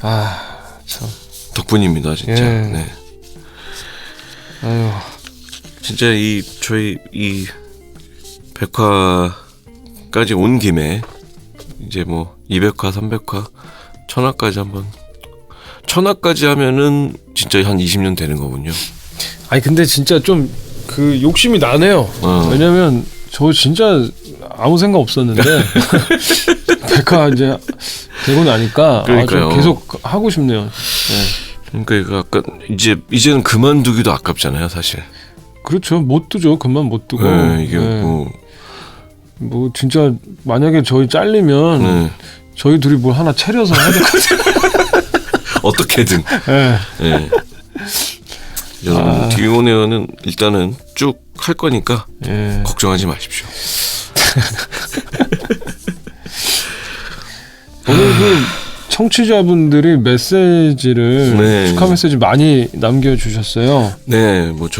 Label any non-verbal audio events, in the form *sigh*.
아, 참. 덕분입니다, 진짜. 예. 네. 아유. 진짜 이 저희 이 백화까지 온 김에 이제 뭐 200화, 300화, 1000화까지 한번 1000화까지 하면은 진짜 한 20년 되는 거군요. 아니 근데 진짜 좀 그 욕심이 나네요. 어. 왜냐면 저 진짜 아무 생각 없었는데 *laughs* 백화 이제 되고 나니까 아. 좀 계속 하고 싶네요. 네. 그러니까 약간 이제 이제는 그만두기도 아깝잖아요, 사실. 그렇죠. 못 두죠. 그만 못 두고. 네, 이게 네. 뭐 뭐 진짜 만약에 저희 잘리면 네. 저희 둘이 뭘 하나 차려서 해야 될 것 같아요. *laughs* 어떻게든. 네. 예. 여러분 아. 디오네어는 일단은 쭉 할 거니까 예. 걱정하지 마십시오. *laughs* 오늘 그 청취자분들이 메시지를 네. 축하 메시지 많이 남겨주셨어요. 네, 뭐 저.